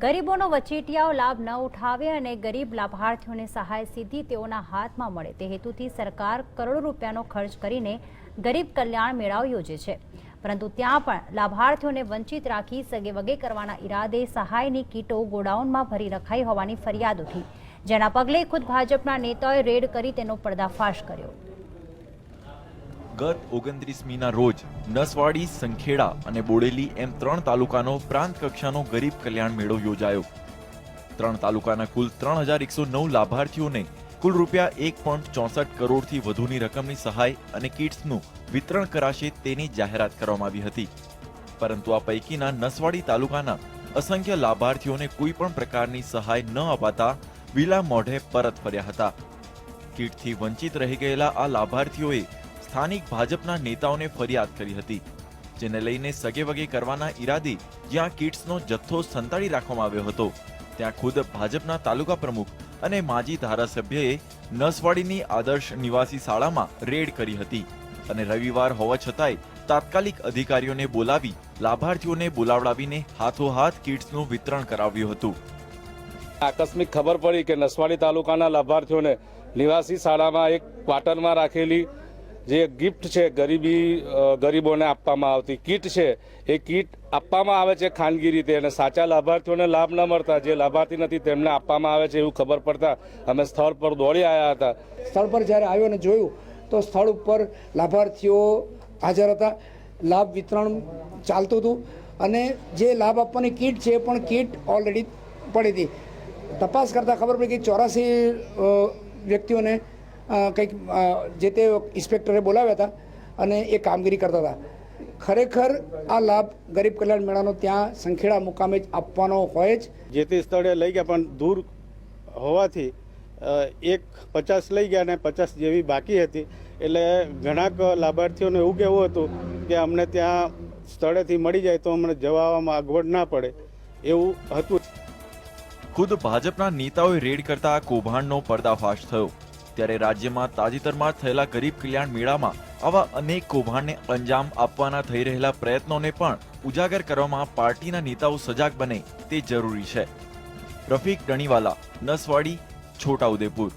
ગરીબોનો વચેટિયાઓ લાભ ન ઉઠાવે અને ગરીબ લાભાર્થીઓને સહાય સીધી તેઓના હાથમાં મળે. તે હેતુથી સરકાર કરોડો રૂપિયાનો ખર્ચ કરીને ગરીબ કલ્યાણ મેળાઓ યોજે છે. પરંતુ ત્યાં પણ લાભાર્થીઓને વંચિત રાખી સગે વગે કરવાના ઈરાદે સહાયની કીટો ગોડાઉનમાં ભરી રખાઈ હોવાની ફરિયાદ ઉઠી જેના પગલે ખુદ ભાજપના નેતાઓએ રેડ કરી તેનો પર્દાફાશ કર્યો. ગત ઓગણત્રીસમીના રોજ નસવાડી, સંખેડા અને બોડેલી એમ ત્રણ તાલુકાનો પ્રાંત કક્ષાનો ગરીબ કલ્યાણ મેળો યોજાયો. ત્રણ તાલુકાના કુલ ત્રણ હજાર એકસો નવ લાભાર્થીઓને કુલ રૂપિયા એક પોઈન્ટ ચોસઠ કરોડથી વધુની રકમની સહાય અને કિટ્સનું વિતરણ કરાશે તેની જાહેરાત કરવામાં આવી હતી. પરંતુ આ પૈકીના નસવાડી તાલુકાના અસંખ્ય લાભાર્થીઓને કોઈ પણ પ્રકારની સહાય ન અપાતા વિલા મોઢે પરત ફર્યા હતા. કીટથી વંચિત રહી ગયેલા આ લાભાર્થીઓએ સ્થાનિક ભાજપના નેતાઓને ફરિયાદ કરી હતી, જેને લઈને સગેવગે કરવાના ઈરાદે જ્યાં કિટ્સનો જથ્થો સંતાડી રાખવામાં આવ્યો હતો. ત્યાં ખુદ ભાજપના તાલુકા પ્રમુખ અને માજી ધારાસભ્યએ નસવાડીની આદર્શ નિવાસી શાળામાં રેડ કરી હતી અને રવિવાર હોવા છતાંય તાત્કાલિક અધિકારીઓને બોલાવી લાભાર્થીઓને બોલાવડાવીને હાથોહાથ કિટ્સનું વિતરણ કરાવ્યું હતું. આકસ્મિક ખબર પડી કે નસવાડી તાલુકાના લાભાર્થીઓને નિવાસી શાળામાં એક ક્વાર્ટરમાં રાખેલી જે ગિફ્ટ છે, ગરીબી ગરીબોને આપવામાં આવતી કીટ છે, એ કીટ આપવામાં આવે છે ખાનગી રીતે અને સાચા લાભાર્થીઓને લાભ ન મળતા, જે લાભાર્થી નથી તેમને આપવામાં આવે છે એવું ખબર પડતા અમે સ્થળ પર દોડી આવ્યા હતા. સ્થળ પર જ્યારે આવ્યો અને જોયું, તો સ્થળ ઉપર લાભાર્થીઓ હાજર હતા. લાભ વિતરણ ચાલતું હતું અને જે લાભ આપવાની કીટ છે એ પણ કીટ ઓલરેડી પડી હતી. તપાસ કરતાં ખબર પડી કે ચોરાસી વ્યક્તિઓને કંઈક જે તે ઇન્સ્પેક્ટરે બોલાવ્યા હતા અને એ કામગીરી કરતા હતા. ખરેખર આ લાભ ગરીબ કલ્યાણ મેળાનો ત્યાં સંખેડા મુકામે જ આપવાનો હોય જ. જે તે સ્થળે લઈ ગયા પણ દૂર હોવાથી એક પચાસ લઈ ગયા અને પચાસ જેવી બાકી હતી. એટલે ઘણાક લાભાર્થીઓને એવું કહેવું હતું કે અમને ત્યાં સ્થળેથી મળી જાય તો અમને જવા આવવામાં અગવડ ના પડે એવું હતું. ખુદ ભાજપના નેતાઓએ રેડ કરતા આ કૌભાંડનો પર્દાફાશ થયો. ત્યારે રાજ્યમાં તાજેતરમાં થયેલા ગરીબ કલ્યાણ મેળામાં આવા અનેક કૌભાંડને અંજામ આપવાના થઈ રહેલા પ્રયત્નોને પણ ઉજાગર કરવામાં પાર્ટીના નેતાઓ સજાગ બને તે જરૂરી છે. રફીક ડણીવાલા નસવાડી, છોટાઉદેપુર.